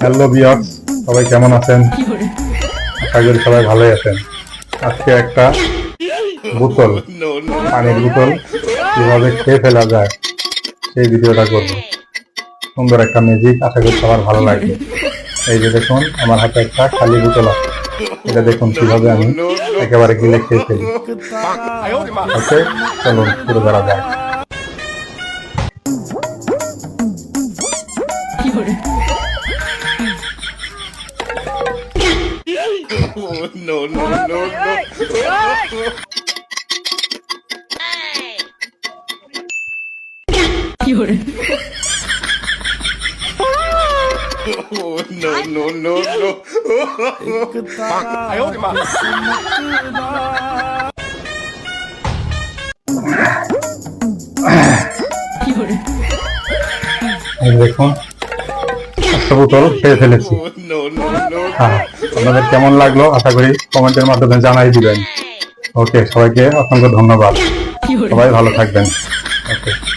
Hello বিয়ার্স সবাই কেমন আছেন? আশা করি সবাই ভালোই আছেন। আজকে একটা বোতল, পানির বোতল, কীভাবে খেয়ে ফেলা যায়, সেই ভিডিওটা করব। সুন্দর একটা ম্যাজিক আশা করি সবার ভালো লাগবে। এই যে দেখুন, আমার হাতে একটা খালি বোতল আছে। এটা দেখুন কীভাবে আমি একেবারে গিলে খেয়ে ফেলি। ওকে, চলুন, শুরু করা যায় no, no, no, no. no. You're... no, no, no, no. 아이고, 임마. 이거 왜 컴? Oh, বোতল খেয়ে ফেলেছি। হ্যাঁ আপনাদের কেমন লাগল? আশা করি কমেন্টের মাধ্যমে জানাই দিবেন। ওকে সবাইকে অসংখ্য ধন্যবাদ। সবাই ভালো থাকবেন। ওকে।